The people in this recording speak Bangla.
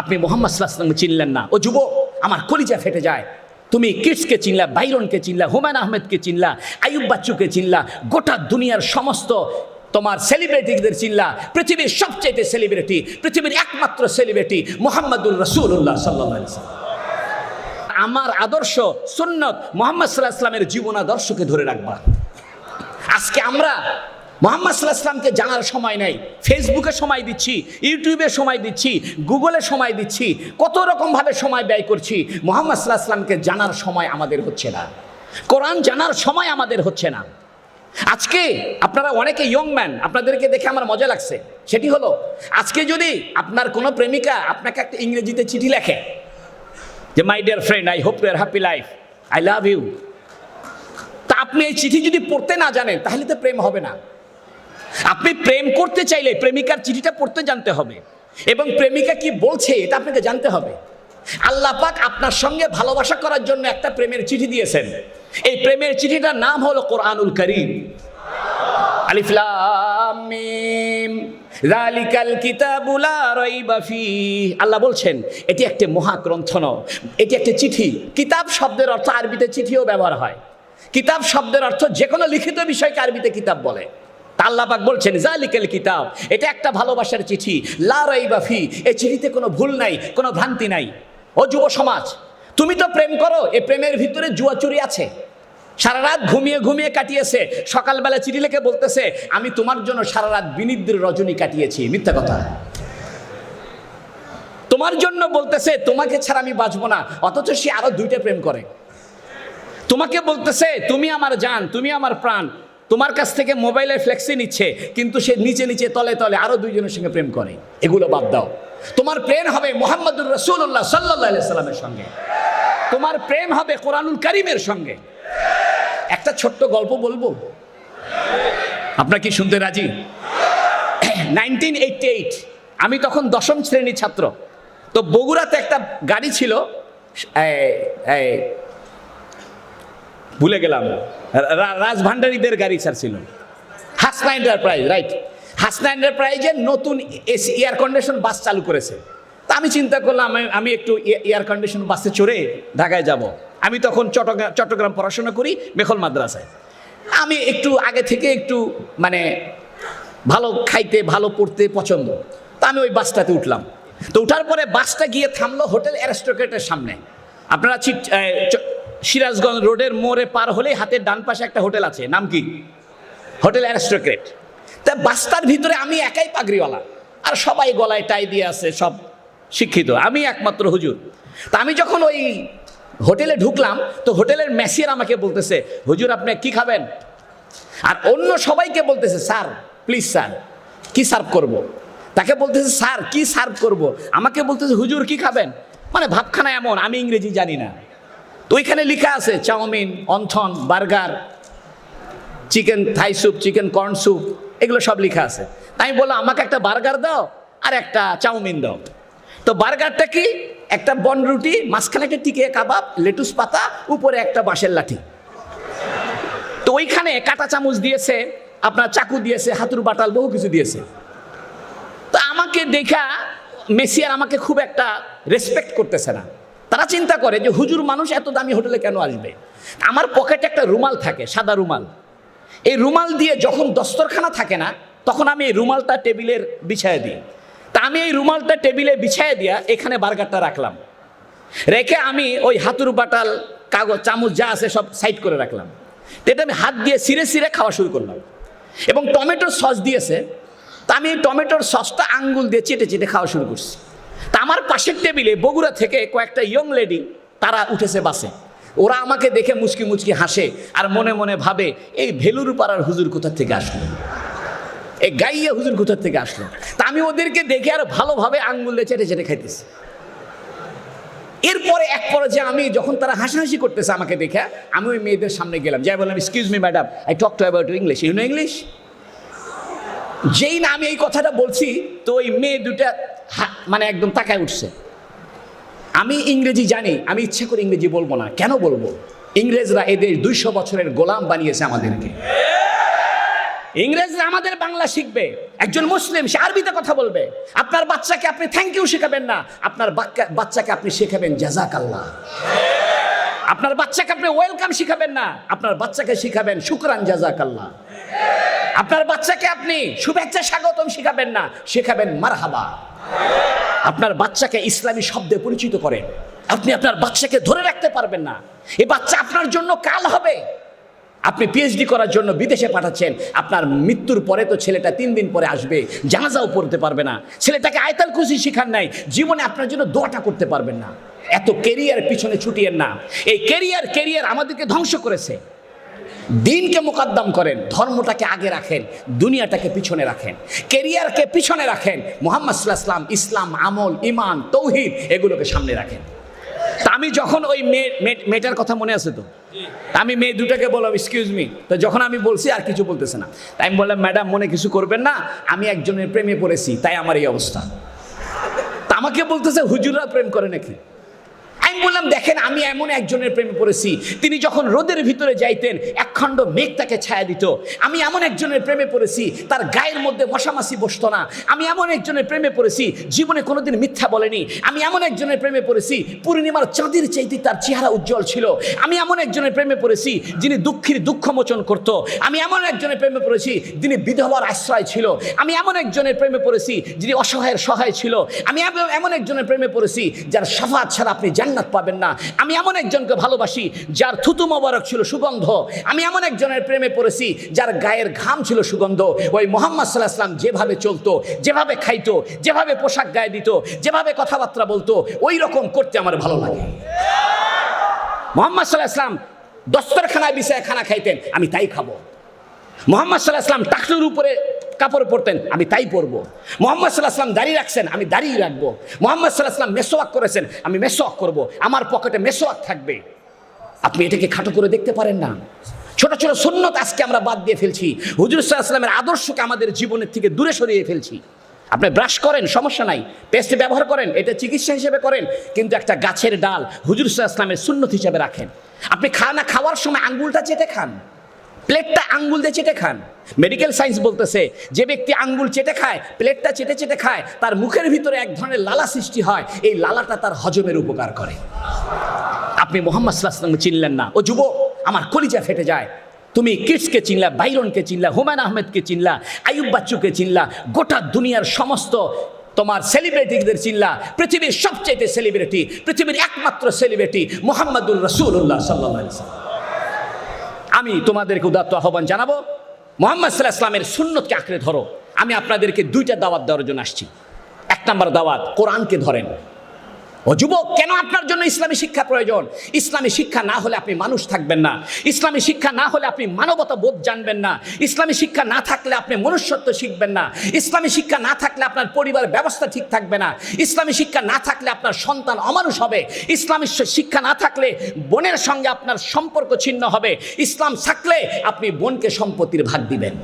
আপনি মোহাম্মদ সাল্লাহামকে চিনলেন না। ও যুবক, আমার কলিজা ফেটে যায়। তুমি কিডসকে চিনলা, বাইরনকে চিনলা, হুমায়ুন আহমেদকে চিনলা আয়ুব বাচ্চুকে চিনলা, গোটা দুনিয়ার সমস্ত তোমার সেলিব্রিটিদের চিনলা, পৃথিবীর সবচেয়ে সেলিব্রিটি পৃথিবীর একমাত্র সেলিব্রিটি মোহাম্মদুর রসুল্লাহ সাল্লাহ আমার আদর্শ সুন্নত মোহাম্মদ সাল্লাহ ইসলামের জীবন আদর্শকে ধরে রাখবা। আজকে আমরা মোহাম্মদ সাল্লাহ ইসলামকে জানার সময় নেই। ফেসবুকে সময় দিচ্ছি ইউটিউবে সময় দিচ্ছি গুগলে সময় দিচ্ছি, কত রকমভাবে সময় ব্যয় করছি। মোহাম্মদ সাল্লাহ ইসলামকে জানার সময় আমাদের হচ্ছে না। কোরআন জানার সময় আমাদের হচ্ছে না। আজকে আপনারা অনেকে ইয়ং ম্যান আপনাদেরকে দেখে আমার মজা লাগছে। সেটি হলো, আজকে যদি আপনার কোনো প্রেমিকা আপনাকে একটা ইংরেজিতে চিঠি লেখে যে my dear friend I hope your happy life I love you তা আপনি এই চিঠি যদি পড়তে না জানেন, তাহলে তো প্রেম হবে না। আপনি প্রেম করতে চাইলে প্রেমিকার চিঠিটা পড়তে জানতে হবে। এবং প্রেমিকা কি বলছে, এটা আপনাকে জানতে হবে। আল্লাহ পাক আপনার সঙ্গে ভালোবাসা করার জন্য একটা প্রেমের চিঠি দিয়েছেন। এই প্রেমের চিঠিটার নাম হলো কোরআনুল করিম। আলিফ লাম মিম। যালিকাল কিতাবু লা রাইবা ফীহ। আল্লাহ বলছেন, এটি একটি মহাগ্রন্থ নয় এটি একটি চিঠি। কিতাব শব্দের অর্থ আরবিতে চিঠিও ব্যবহার হয়। কিতাব শব্দের অর্থ যে কোনো লিখিত বিষয়কে আরবিতে কিতাব বলে। তা আল্লাহ পাক বলছেন, জালিকাল কিতাব। এটা একটা ভালোবাসার চিঠি। লা রাইবা ফি। এই চিঠিতে কোনো ভুল নাই, কোনো ভ্রান্তি নাই। ও যুব সমাজ, তুমি তো প্রেম করো এই প্রেমের ভিতরে জুয়া চুরি আছে। সারা রাত ঘুমিয়ে ঘুমিয়ে কাটিয়েছে, সকালবেলা চিঠি লেখে বলতেছে, আমি তোমার জন্য সারা রাত বিনিদ্র রজনী কাটিয়েছি। মিথ্যা কথা। তোমার জন্য বলতেছে, তোমাকে ছাড়া আমি বাঁচবো না, অথচ সে আরও দুইটা প্রেম করে। তোমাকে বলতেছে, তুমি আমার জান তুমি আমার প্রাণ। তোমার কাছ থেকে মোবাইলের ফ্লেক্সি নিচ্ছে, কিন্তু সে নিচে নিচে, তলে তলে আরও দুইজনের সঙ্গে প্রেম করে। এগুলো বাদ দাও। তোমার প্রেম হবে মোহাম্মদুর রসুল্লাহ সাল্লাহ সাল্লামের সঙ্গে। তোমার প্রেম হবে কোরআনুল করিমের সঙ্গে। একটা ছোট্ট গল্প বলব? আপনার কি শুনতে রাজি? নাইনটিন এইটটি এইট, আমি তখন দশম শ্রেণির ছাত্র। তো বগুড়াতে একটা গাড়ি ছিল ভুলে গেলাম। রাজ ভান্ডারীদের গাড়ি স্যার ছিল হাসনা এন্টারপ্রাইজ রাইট হাসনা এন্টারপ্রাইজের নতুন এসি এয়ার কন্ডিশন বাস চালু করেছে। তা আমি চিন্তা করলাম, আমি- একটু এয়ার কন্ডিশন বাসে চড়ে ঢাকায় যাব। আমি তখন চট্টগ্রাম চট্টগ্রাম পড়াশোনা করি, মেখল মাদ্রাসায়। আমি একটু আগে থেকে একটু মানে ভালো খাইতে, ভালো পড়তে পছন্দ। তা আমি ওই বাসটাতে উঠলাম। তো উঠার পরে বাসটা গিয়ে থামলো হোটেল অ্যারিস্টোক্রেটের সামনে। আপনারা সিরাজগঞ্জ রোডের মোড়ে পার হলেই হাতের ডান পাশে একটা হোটেল আছে। নাম কি? Hotel aristocrat. তা বাস্তার ভিতরে আমি একাই পাগড়িওয়ালা। আর সবাই গলায় টাই দিয়ে আছে, সব শিক্ষিত। আমি একমাত্র হুজুর। তা আমি যখন ওই হোটেলে ঢুকলাম, তো হোটেলের ম্যাসিয়ার আমাকে বলতেছে, হুজুর, আপনি কি খাবেন? আর অন্য সবাইকে বলতেছে, স্যার, প্লিজ স্যার, কি সার্ভ করব। তাকে বলতেছে, স্যার, কি সার্ভ করব। আমাকে বলতেছে, হুজুর, কি খাবেন? মানে ভাবখানা এমন, আমি ইংরেজি জানি না। তো ওইখানে লেখা আছে, chowmein, wonton, burger, chicken Thai soup, chicken corn soup, এগুলো সব লেখা আছে। তাই বললাম, আমাকে একটা বার্গার দাও আর একটা চাউমিন দাও। তো বার্গারটা কি? একটা বন রুটি মাঝখানে একটা টিকে কাবাব, লেটুস পাতা, উপরে একটা বাঁশের লাঠি। তো ওইখানে কাটা চামচ দিয়েছে, আপনার চাকু দিয়েছে, হাতুর বাটাল, বহু কিছু দিয়েছে। তো আমাকে দেখা মেসিয়ার আমাকে খুব একটা রেসপেক্ট করতেছে না। তারা চিন্তা করে যে হুজুর মানুষ এত দামি হোটেলে কেন আসবে? আমার পকেটে একটা রুমাল থাকে, সাদা রুমাল। এই রুমাল দিয়ে যখন দস্তরখানা থাকে না, তখন আমি এই রুমালটা টেবিলের বিছায় দিই। তা আমি এই রুমালটা টেবিলে বিছায় দিয়া এখানে বার্গারটা রাখলাম। রেখে আমি ওই হাতুর বাটাল, কাগজ, চামচ যা আছে সব সাইড করে রাখলাম। এটা আমি হাত দিয়ে সিরে সিরে খাওয়া শুরু করলাম। এবং টমেটোর সস দিয়েছে। তা আমি এই টমেটোর সসটা আঙ্গুল দিয়ে চেটে চেটে খাওয়া শুরু করছি। তা আমার পাশের টেবিলে বগুড়া থেকে কয়েকটা ইয়ং লেডি তারা উঠেছে বাসে। ওরা আমাকে দেখে মুচকি মুচকি হাসে আর মনে মনে ভাবে, এই ভেলুর পাড়ার হুজুর কোথার থেকে আসলো? এই গাইয়া হুজুর কোথার থেকে আসলো? তা আমি ওদেরকে দেখে আর ভালোভাবে আঙ্গুল চেটে চেটে খাইতেছি। এরপরে এক পর্যায়ে আমি যখন তারা হাসাহাসি করতেছে আমাকে দেখে, আমি ওই মেয়েদের সামনে গেলাম। যাই বললাম excuse me madam I talk to about English you know English যেই না আমি এই কথাটা বলছি, তো ওই মেয়ে দুটা মানে একদম তাকায় উঠছে। আমি ইংরেজি জানি, আমি ইচ্ছে করে ইংরেজি বলব না। কেন বলব? ইংরেজরা এদের দুইশো বছরের গোলাম বানিয়েছে আমাদেরকে। ইংরেজরা আমাদের বাংলা শিখবে। একজন মুসলিম, সে আরবিতে কথা বলবে। আপনার বাচ্চাকে আপনি থ্যাংক ইউ শেখাবেন না। আপনার বাচ্চাকে আপনি শেখাবেন জাজাক আল্লাহ আপনার বাচ্চাকে আপনি ওয়েলকাম শিখাবেন না। আপনার বাচ্চাকে শিখাবেন শুকরান জাজাক আল্লাহ আপনার বাচ্চাকে আপনি শুভেচ্ছা, স্বাগতম শিখাবেন না, শেখাবেন মারহাবা। আপনার বাচ্চাকে ইসলামী শব্দে পরিচিত করেন। আপনি আপনার বাচ্চাকে ধরে রাখতে পারবেন না। এই বাচ্চা আপনার জন্য কাল হবে। আপনি পিএইচডি করার জন্য বিদেশে পাঠাচ্ছেন। আপনার মৃত্যুর পরে তো ছেলেটা তিন দিন পরে আসবে, জানাজাও পড়তে পারবে না। ছেলেটাকে আয়তাল খুশি শিখান নাই, জীবনে আপনার জন্য দোয়াটা করতে পারবেন না। এত কেরিয়ার পিছনে ছুটিয়েন না। এই কেরিয়ার কেরিয়ার আমাদেরকে ধ্বংস করেছে। দিনকে মোকাদ্দম করেন, ধর্মটাকে আগে রাখেন, দুনিয়াটাকে পিছনে রাখেন কেরিয়ারকে পিছনে রাখেন, মোহাম্মদ সাল্লাহ ইসলাম, আমল ইমান তৌহিদ এগুলোকে সামনে রাখেন। তা আমি যখন ওই মেয়ে, মেয়ে- মেয়েটার কথা মনে আছে তো? আমি মেয়ে দুটাকে বললাম এক্সকিউজ মি তো যখন আমি বলছি, আর কিছু বলতেছে না। তাই আমি বললাম ম্যাডাম মনে কিছু করবেন না, আমি একজনের প্রেমে পড়েছি, তাই আমার এই অবস্থা। তা আমাকে বলতেছে, হুজুররা প্রেম করে নাকি? বললাম, দেখেন, আমি এমন একজনের প্রেমে পড়েছি। তিনি যখন রোদের ভিতরে যাইতেন, একখণ্ড মেঘ তাকে ছায়া দিত। আমি এমন একজনের প্রেমে পড়েছি, তার গায়ের মধ্যে মশামাছি বসতো না। আমি এমন একজনের প্রেমে পড়েছি, জীবনে কোনোদিন মিথ্যা বলেনি। আমি এমন একজনের প্রেমে পড়েছি, পূর্ণিমার চাঁদের চাইতে তার চেহারা উজ্জ্বল ছিল। আমি এমন একজনের প্রেমে পড়েছি, যিনি দুঃখের দুঃখ মোচন করত। আমি এমন একজনের প্রেমে পড়েছি, যিনি বিধবার আশ্রয় ছিল। আমি এমন একজনের প্রেমে পড়েছি, যিনি অসহায়ের সহায় ছিল। আমি এম- এমন একজনের প্রেমে পড়েছি, যার সাফাত ছাড়া আপনি জান্নাত পাবেন না। আমি এমন একজনকে ভালোবাসি, যার থুতু মোবারক ছিল সুগন্ধ। আমি এমন একজনের প্রেমে পড়েছি, যার গায়ের ঘাম ছিল সুগন্ধ। ওই মোহাম্মদ সাল্লাহ আসলাম যেভাবে চলতো, যেভাবে খাইতো, যেভাবে পোশাক গায়ে দিত, যেভাবে কথাবার্তা বলতো, ওই রকম করতে আমার ভালো লাগে। মোহাম্মদ সাল্লাহ আসলাম দস্তরখানায় বিষয়ে খানা খাইতেন, আমি তাই খাব। মোহাম্মদ সাল্লাহ আসলাম টাকলুর উপরে কাপড় পরতেন, আমি তাই পরবো। মোহাম্মদ সাল্লাহ আসলাম দাড়ি রাখছেন, আমি দাঁড়িয়ে রাখব। মোহাম্মদ সাল্লাহ আসলাম মেসোয়াক করেছেন, আমি মেসোয়াক করব। আমার পকেটে মেসোয়াক থাকবে। আপনি এটাকে খাটো করে দেখতে পারেন না। ছোট ছোট সুন্নত আজকে আমরা বাদ দিয়ে ফেলছি। হুজুর সাল্লাহ আসলামের আদর্শকে আমাদের জীবনের থেকে দূরে সরিয়ে ফেলছি। আপনি ব্রাশ করেন, সমস্যা নাই। পেস্ট ব্যবহার করেন, এটা চিকিৎসা হিসেবে করেন, কিন্তু একটা গাছের ডাল হুজুর সাল্লাহ আসলামের সুন্নত হিসেবে রাখেন। আপনি খানা খাওয়ার সময় আঙ্গুলটা চেটে খান। প্লেটটা আঙ্গুল দিয়ে চেটে খান। মেডিকেল সায়েন্স বলতেছে, যে ব্যক্তি আঙ্গুল চেটে খায়, প্লেটটা চেটে চেটে খায়, তার মুখের ভিতরে এক ধরনের লালা সৃষ্টি হয়, এই লালাটা তার হজমের উপকার করে। আপনি মোহাম্মদ সাল্লাহামকে চিনলেন না? ও যুবক, আমার কলিজা ফেটে যায়। তুমি কিডসকে চিনলা, বাইরনকে চিনলা, হুমায়ুন আহমেদকে চিনলা আয়ুব বাচ্চুকে চিনলা, গোটা দুনিয়ার সমস্ত তোমার সেলিব্রিটিদের চিনলা, পৃথিবীর সবচেয়ে সেলিব্রিটি পৃথিবীর একমাত্র সেলিব্রিটি মোহাম্মদুল রসুল্লাহ সাল্লাহ আমি তোমাদেরকে উদাত্ত আহ্বান জানাব। মোহাম্মদ সাল্লাহ ইসলামের সুন্নতকে আঁকড়ে ধরো। আমি আপনাদেরকে দুইটা দাওয়াত দেওয়ার জন্য আসছি। এক নম্বর দাওয়াত, কোরআনকে ধরেন। ও যুবক, কেন আপনার জন্য ইসলামী শিক্ষা প্রয়োজন? ইসলামী শিক্ষা না হলে আপনি মানুষ থাকবেন না। ইসলামী শিক্ষা না হলে আপনি মানবতা বোধ জানবেন না। ইসলামী শিক্ষা না থাকলে আপনি মনুষ্যত্ব শিখবেন না। ইসলামী শিক্ষা না থাকলে আপনার পরিবার ব্যবস্থা ঠিক থাকবে না। ইসলামী শিক্ষা না থাকলে আপনার সন্তান অমানুষ হবে। ইসলামী শিক্ষা না থাকলে বোনের সঙ্গে আপনার সম্পর্ক ছিন্ন হবে। ইসলাম থাকলে আপনি বোনকে সম্পত্তির ভাগ দিবেন।